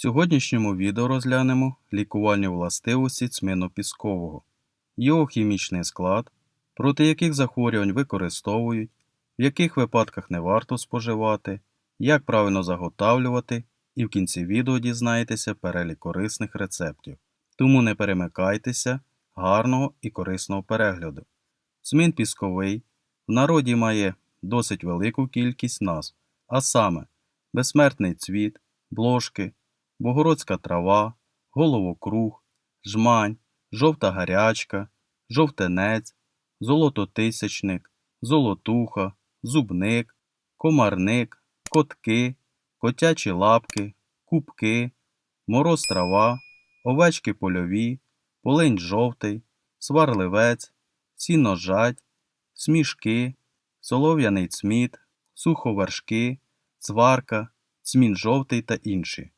сьогоднішньому відео розглянемо лікувальні властивості цмину піскового, його хімічний склад, проти яких захворювань використовують, в яких випадках не варто споживати, як правильно заготавлювати, і в кінці відео дізнаєтеся перелік корисних рецептів. Тому не перемикайтеся, гарного і корисного перегляду. Цмин пісковий в народі має досить велику кількість назв, а саме безсмертний цвіт, блошки, богородська трава, головокруг, жмань, жовта гарячка, жовтенець, золототисячник, золотуха, зубник, комарник, котки, котячі лапки, кубки, мороз трава, овечки польові, полинь жовтий, сварливець, сіножать, смішки, солов'яний цміт, суховершки, цварка, цмін жовтий та інші.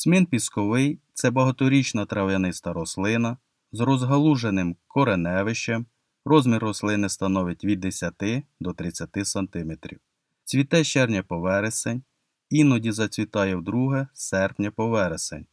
Цмін пісковий це багаторічна трав'яниста рослина з розгалуженим кореневищем. Розмір рослини становить від 10 до 30 см. Цвіте з червня по вересень, іноді зацвітає вдруге серпня по вересень.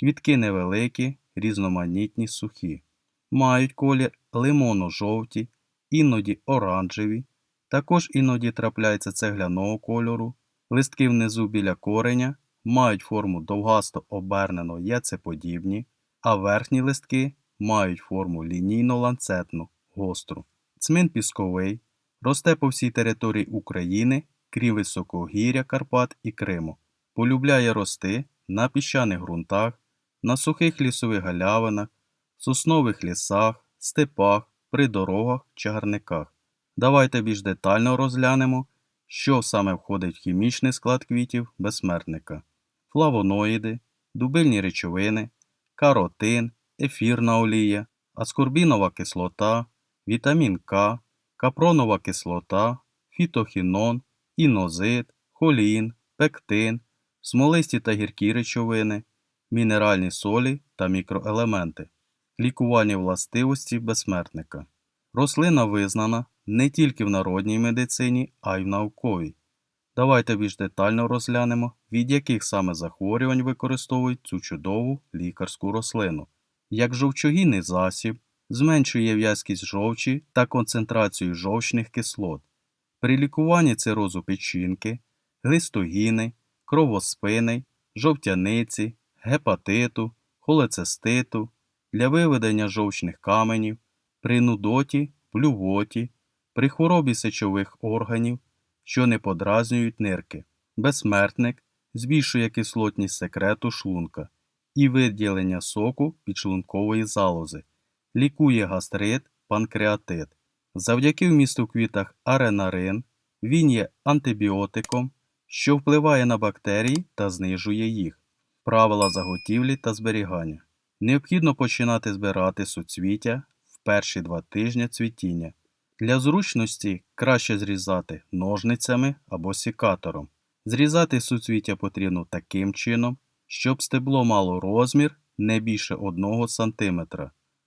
Квітки невеликі, різноманітні сухі. Мають колір лимоно-жовті, іноді оранжеві. Також іноді трапляється цегляного кольору. Листки внизу біля кореня мають форму довгасто обернено яйцеподібні, а верхні листки мають форму лінійно-ланцетну, гостру. Цмин пісковий росте по всій території України, крім високогір'я Карпат і Криму. Полюбляє рости на піщаних ґрунтах, на сухих лісових галявинах, соснових лісах, степах, при дорогах, чагарниках. Давайте більш детально розглянемо, що саме входить в хімічний склад квітів? Безсмертника: флавоноїди, дубильні речовини, каротин, ефірна олія, аскорбінова кислота, вітамін К, капронова кислота, фітохінон, інозит, холін, пектин, смолисті та гіркі речовини, мінеральні солі та мікроелементи, лікувальні властивості безсмертника. Рослина визнана не тільки в народній медицині, а й в науковій. Давайте більш детально розглянемо, від яких саме захворювань використовують цю чудову лікарську рослину. Як жовчогінний засіб, зменшує в'язкість жовчі та концентрацію жовчних кислот. При лікуванні цирозу печінки, глистогіни, кровоспини, жовтяниці, гепатиту, холециститу, для виведення жовчних каменів, при нудоті, блювоті, при хворобі сечових органів, що не подразнюють нирки. Безсмертник збільшує кислотність секрету шлунка і виділення соку підшлункової залози, лікує гастрит, панкреатит. Завдяки вмісту квітах аренарин він є антибіотиком, що впливає на бактерії та знижує їх. Правила заготівлі та зберігання. Необхідно починати збирати суцвіття в перші два тижні цвітіння. Для зручності краще зрізати ножницями або сікатором. Зрізати суцвіття потрібно таким чином, щоб стебло мало розмір не більше 1 см.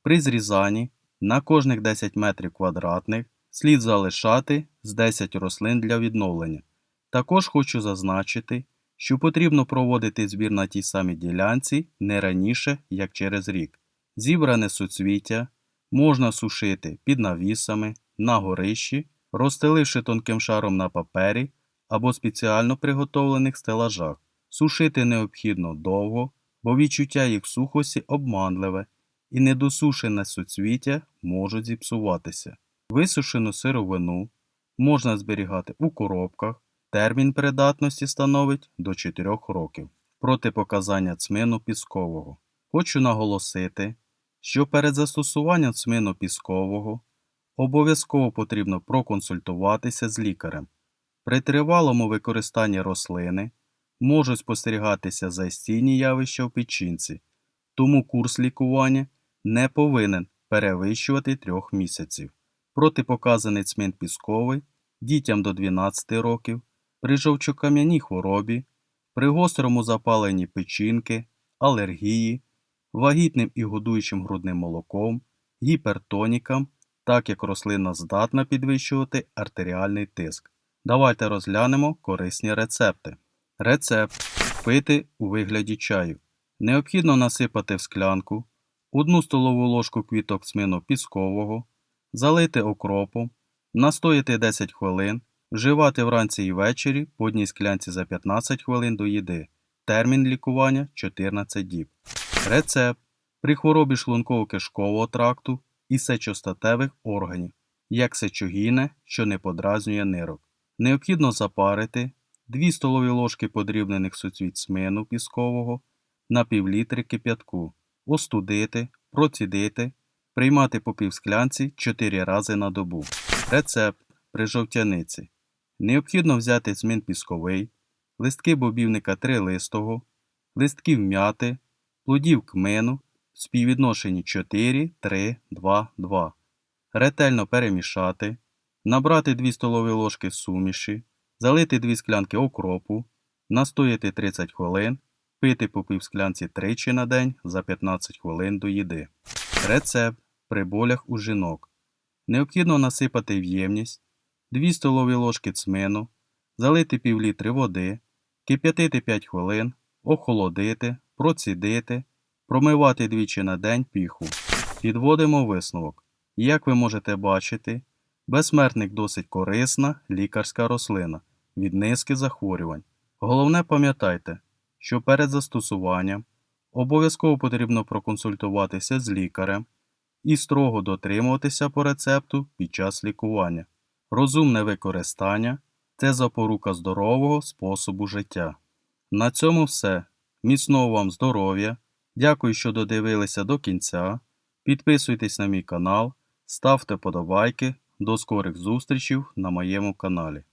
При зрізанні на кожних 10 метрів квадратних слід залишати з 10 рослин для відновлення. Також хочу зазначити, що потрібно проводити збір на тій самій ділянці не раніше, як через рік. Зібране суцвіття можна сушити під навісами, на горищі, розстеливши тонким шаром на папері або спеціально приготовлених стелажах. Сушити необхідно довго, бо відчуття їх сухості обманливе і недосушене суцвіття можуть зіпсуватися. Висушену сировину можна зберігати у коробках, термін придатності становить до 4 років. Протипоказання цмину піскового. Хочу наголосити, що перед застосуванням цмину піскового обов'язково потрібно проконсультуватися з лікарем. При тривалому використанні рослини можуть спостерігатися застійні явища в печінці, тому курс лікування не повинен перевищувати 3 місяців. Протипоказаний цмин пісковий дітям до 12 років, при жовчокам'яній хворобі, при гострому запаленні печінки, алергії, вагітним і годуючим грудним молоком, гіпертонікам, так як рослина здатна підвищувати артеріальний тиск. Давайте розглянемо корисні рецепти. Рецепт пити у вигляді чаю. Необхідно насипати в склянку 1 столову ложку квіток цмину піскового, залити окропом, настояти 10 хвилин, вживати вранці і ввечері по одній склянці за 15 хвилин до їди. Термін лікування 14 діб. Рецепт при хворобі шлунково-кишкового тракту і сечостатевих органів, як сечогіне, що не подразнює нирок. Необхідно запарити 2 столові ложки подрібнених суцвіт смину піскового на півлітри кип'ятку, остудити, процідити, приймати по півсклянці 4 рази на добу. Рецепт при жовтяниці. Необхідно взяти цмин пісковий, листки бобівника трилистого, листків м'яти, плодів кмину співвідношенні 4, 3, 2, 2. Ретельно перемішати, набрати 2 столові ложки суміші, залити 2 склянки окропу, настояти 30 хвилин, пити по півсклянці тричі на день за 15 хвилин до їди. Рецепт при болях у жінок. Необхідно насипати в ємність 2 столові ложки цмину, залити пів літри води, кип'ятити 5 хвилин, охолодити, процідити, промивати двічі на день піху. Підводимо висновок. Як ви можете бачити, безсмертник досить корисна лікарська рослина від низки захворювань. Головне пам'ятайте, що перед застосуванням обов'язково потрібно проконсультуватися з лікарем і строго дотримуватися по рецепту під час лікування. Розумне використання це запорука здорового способу життя. На цьому все. Міцного вам здоров'я. Дякую, що додивилися до кінця. Підписуйтесь на мій канал, ставте подобайки. До скорих зустрічей на моєму каналі.